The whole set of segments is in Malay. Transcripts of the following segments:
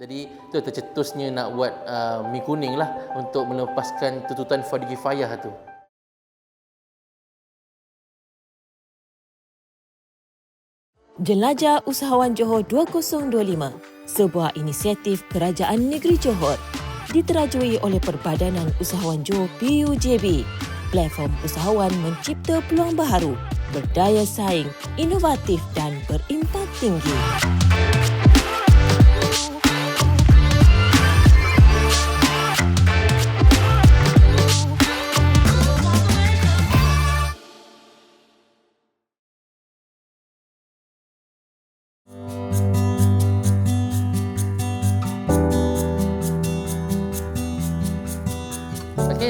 Jadi itu tercetusnya nak buat uh, mi kuning lah untuk melepaskan tuntutan fardu kifayah tu. Jelajah Usahawan Johor 2025, sebuah inisiatif Kerajaan Negeri Johor diterajui oleh Perbadanan Usahawan Johor PUJB. Platform usahawan mencipta peluang baharu, berdaya saing, inovatif dan berimpak tinggi.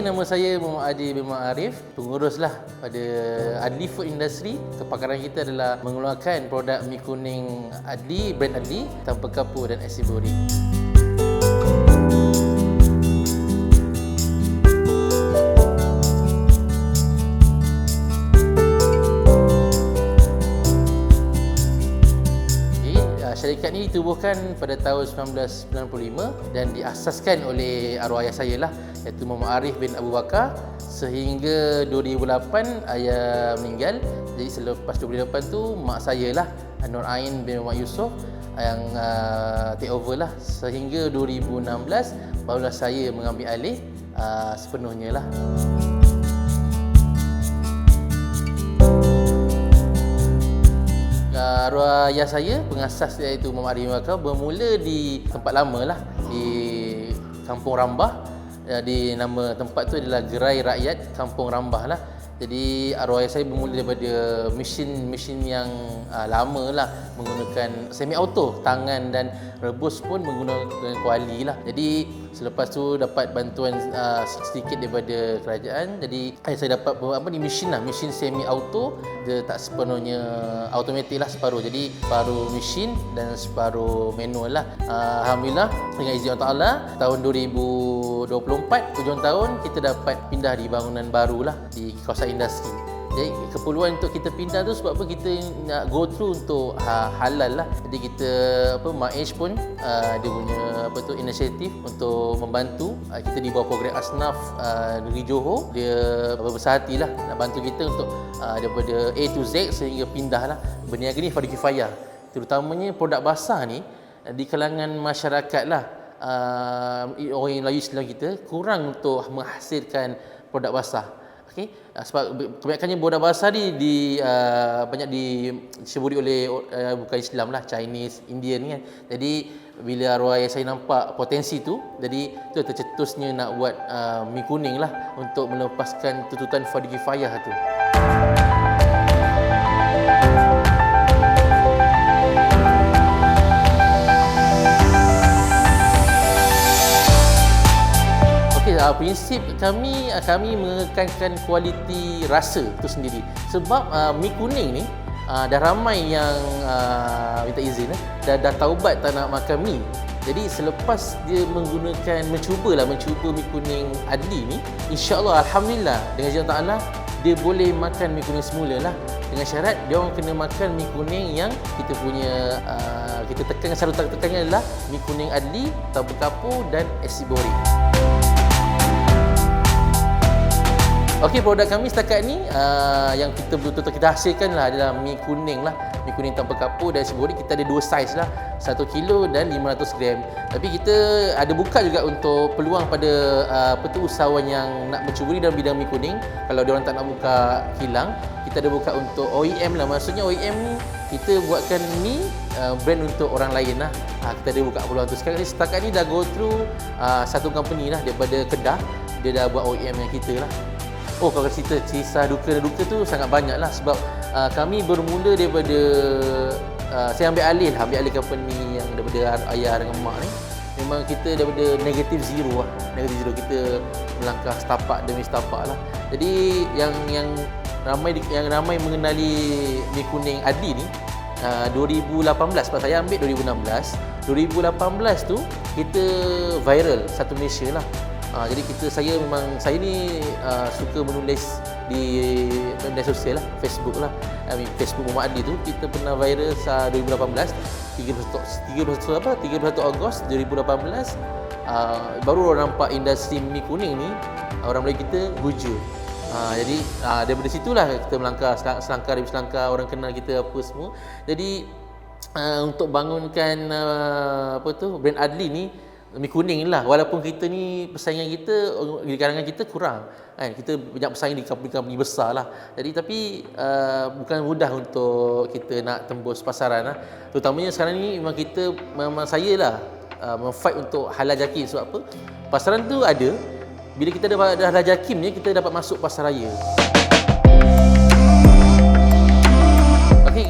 Nama saya Muhammad Adi bin Ma'arif, penguruslah pada Adli Food Industry. Kepakaran kita adalah mengeluarkan produk mi kuning Adli, brand Adli, tanpa kapur dan asibori. Uh, syarikat ini ditubuhkan pada tahun 1995 dan diasaskan oleh arwah ayah saya lah iaitu Muhammad Arif bin Abu Bakar sehingga 2008 ayah meninggal. Jadi selepas 2008 tu mak saya lah Nur Ain bin Muhammad Yusof yang uh, take over lah. Sehingga 2016 barulah saya mengambil alih uh, sepenuhnya lah. arwah ayah saya pengasas iaitu Muhammad Arif Bakar bermula di tempat lama lah di Kampung Rambah uh, di nama tempat tu adalah Gerai Rakyat Kampung Rambah lah. Jadi arwah saya bermula daripada mesin-mesin yang uh, lama lah menggunakan semi auto tangan dan rebus pun menggunakan kuali lah. Jadi selepas tu dapat bantuan uh, sedikit daripada kerajaan. Jadi ayah saya dapat apa ni mesin lah. Mesin semi auto dia tak sepenuhnya automatik lah separuh. Jadi separuh mesin dan separuh manual lah. Uh, Alhamdulillah dengan izin Allah Ta'ala tahun 2024 hujung tahun kita dapat pindah di bangunan baru lah di kawasan industri jadi keperluan untuk kita pindah tu sebab apa? Kita nak go through untuk ha, halal lah. Jadi kita apa Maish pun uh, dia punya apa tu inisiatif untuk membantu. Uh, kita di bawah program Asnaf uh, negeri Johor. Dia berbesar hati lah nak bantu kita untuk uh, daripada A to Z sehingga pindah lah berniaga ni fardu kifayah terutamanya produk basah ni di kalangan masyarakat lah. Uh, orang Melayu Islam kita kurang untuk menghasilkan produk basah Okey, uh, sebab kebanyakannya boda basah ni di uh, banyak diseburi oleh uh, bukan Islam lah, Chinese, Indian kan. Jadi bila arwah ayah saya nampak potensi tu, jadi tu tercetusnya nak buat uh, mi kuning lah untuk melepaskan tuntutan fardu kifayah tu. Uh, prinsip kami uh, kami mengekankan kualiti rasa itu sendiri. Sebab uh, mi kuning ni uh, dah ramai yang uh, minta izin eh, dah dah taubat tak nak makan mi. Jadi selepas dia menggunakan mencubalah mencuba mi kuning adli ni, insya-Allah alhamdulillah dengan izin Allah dia boleh makan mi kuning semula lah dengan syarat dia orang kena makan mi kuning yang kita punya uh, kita tekan selalu tekannya adalah mi kuning adli, tabu kapur dan asibori. Okey, produk kami setakat ni uh, yang kita betul-betul kita hasilkan lah adalah mi kuning lah. Mi kuning tanpa kapur dan sibori kita ada dua saiz lah. 1 kilo dan 500 gram. Tapi kita ada buka juga untuk peluang pada uh, apa tu usahawan yang nak mencuburi dalam bidang mi kuning. Kalau dia orang tak nak buka kilang, kita ada buka untuk OEM lah. Maksudnya OEM ni kita buatkan mi uh, brand untuk orang lain lah. Uh, kita ada buka peluang tu. Sekarang ni setakat ni dah go through uh, satu company lah daripada Kedah. Dia dah buat OEM yang kita lah. Oh kalau cerita kisah duka dan duka tu sangat banyak lah sebab uh, kami bermula daripada uh, saya ambil alih lah, ambil alih company yang daripada ayah dengan mak ni. Memang kita daripada negatif zero lah. Negatif zero kita melangkah setapak demi setapak lah. Jadi yang yang ramai yang ramai mengenali mi kuning Adi ni uh, 2018 sebab saya ambil 2016 2018 tu kita viral satu Malaysia lah Uh, jadi kita saya memang saya ni uh, suka menulis di media sosial lah, Facebook lah. I mean, Facebook Muhammad Adi tu kita pernah viral sa 2018 31 31 apa 31 Ogos 2018 uh, baru orang nampak industri mi kuning ni orang Melayu kita bujur. Ha, jadi ha, daripada situlah kita melangkah selangkah demi selangkah orang kenal kita apa semua. Jadi uh, untuk bangunkan uh, apa tu brand Adli ni mi kuning ni lah. Walaupun kita ni persaingan kita di kalangan kita kurang. Kan? Kita banyak bersaing di company-company besar lah. Jadi tapi uh, bukan mudah untuk kita nak tembus pasaran lah. Terutamanya sekarang ni memang kita memang saya lah uh, memfight untuk halal jakim. Sebab apa? Pasaran tu ada. Bila kita ada halal jakim ni kita dapat masuk pasar raya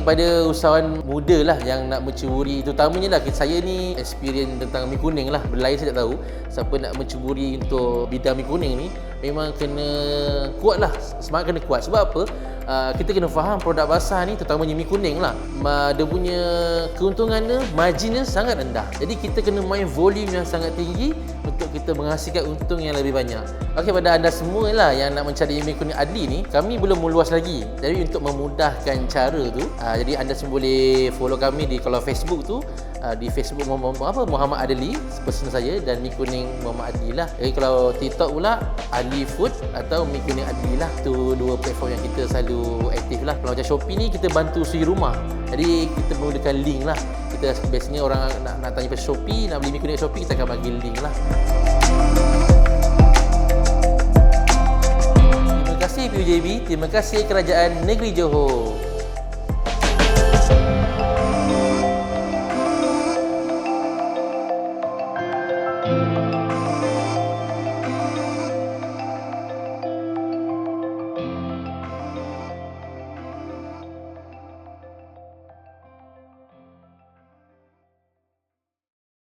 kepada usahawan muda lah yang nak mencuburi. Terutamanya lah saya ni experience tentang mi kuning lah. Berlain saya tak tahu siapa nak mencuburi untuk bidang mi kuning ni. Memang kena kuat lah. Semangat kena kuat. Sebab apa uh, kita kena faham produk basah ni terutamanya mi kuning lah. Dia punya keuntungan dia margin dia sangat rendah. Jadi kita kena main volume yang sangat tinggi untuk kita menghasilkan untung yang lebih banyak. Okey pada anda semua lah yang nak mencari mi kuning adli ni kami belum meluas lagi. Jadi untuk memudahkan cara tu uh, jadi anda semua boleh follow kami di kalau Facebook tu uh, di Facebook Muhammad, apa Muhammad Adli personal saya dan mi kuning Muhammad Adli lah. Jadi kalau TikTok pula Ali Food atau mi kuning Adli lah. Tu dua platform yang kita selalu aktif lah. Kalau macam Shopee ni kita bantu suri rumah. Jadi kita menggunakan link lah. Kita biasanya orang nak, nak tanya pasal Shopee nak beli mi kuning Shopee kita akan bagi link lah. Terima kasih PUJB, terima kasih Kerajaan Negeri Johor.